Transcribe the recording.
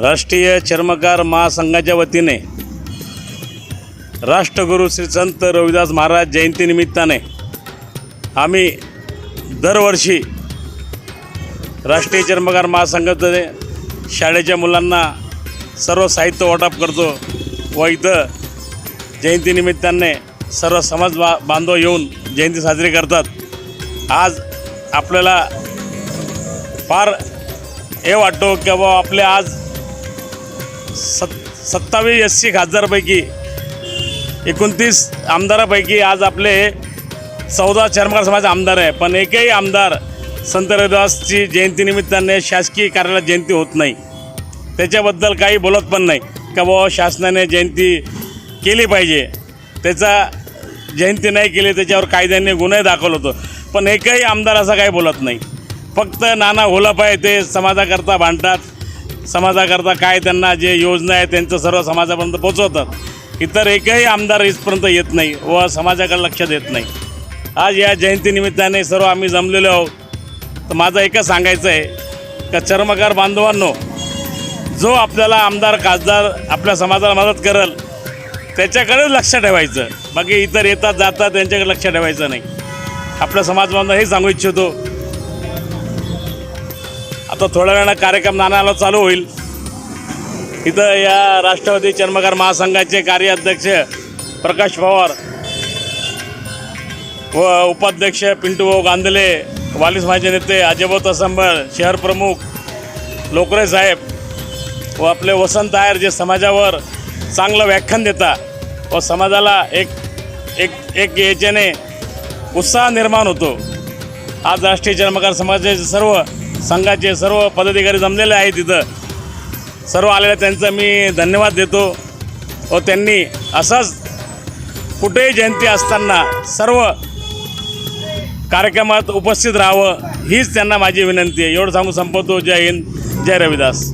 राष्ट्रीय चर्मकार महासंघाच्या वतीने राष्ट्रगुरू श्री संत रविदास महाराज जयंतीनिमित्ताने आम्ही दरवर्षी राष्ट्रीय चर्मकार महासंघाचे शाळेच्या मुलांना सर्व साहित्य वाटप करतो व इथं जयंतीनिमित्ताने सर्व समाज बा बांधव येऊन जयंती साजरी करतात. आज आपल्याला फार हे वाटतो की बाबा आपले आज सत् सत्तावीस एससी खासदारपैकी एकोणतीस आमदारापैकी आज आपले चौदा चर्मकार समाज आमदार आहे. पण एकही आमदार संत रविदासची जयंतीनिमित्ताने शासकीय कार्यालयात जयंती होत नाही. त्याच्याबद्दल काही बोलत पण नाही. का बाबा शासनाने जयंती केली पाहिजे. त्याचा जयंती नाही केली त्याच्यावर कायद्याने गुन्हे दाखल होतो. पण एकही आमदार असा काही बोलत नाही. फक्त नाना घोलाप आहे ते समाजाकरता भांडतात. समाजाकरता काय त्यांना जे योजना आहे त्यांचं सर्व समाजापर्यंत पोचवतात. इतर एकही आमदार इथपर्यंत येत नाही व समाजाकडे लक्ष देत नाही. आज या जयंतीनिमित्ताने सर्व आम्ही जमलेलो आहोत. तर माझं एकच सांगायचं आहे का चर्मकार बांधवांनो जो आपल्याला आमदार खासदार आपल्या समाजाला मदत करेल त्याच्याकडेच लक्ष ठेवायचं. बाकी इतर येतात जातात त्यांच्याकडे लक्ष ठेवायचं नाही. आपल्या समाज बांधव हे सांगू इच्छितो आता थोड्या वेळानं कार्यक्रम नानाला चालू होईल. इथं या राष्ट्रवादी चर्मकार महासंघाचे कार्याध्यक्ष प्रकाश पवार व उपाध्यक्ष पिंटूभाऊ गांधले वालीस माझे नेते अजयभाऊ तसंबळ शहर प्रमुख लोकरे साहेब व आपले वसंत आयर जे समाजावर चांगलं व्याख्यान देता व समाजाला एक एक एक याच्याने उत्साह निर्माण होतो. आज राष्ट्रीय चर्मकार समाजाचे सर्व संघाचे सर्व पदाधिकारी जमलेले आहेत तिथं सर्व आलेल्या त्यांचं मी धन्यवाद देतो. व त्यांनी असंच कुठेही जयंती असताना सर्व कार्यक्रमात उपस्थित राहावं हीच त्यांना माझी विनंती आहे. एवढं सांगून संपवतो. जय हिंद जय रविदास.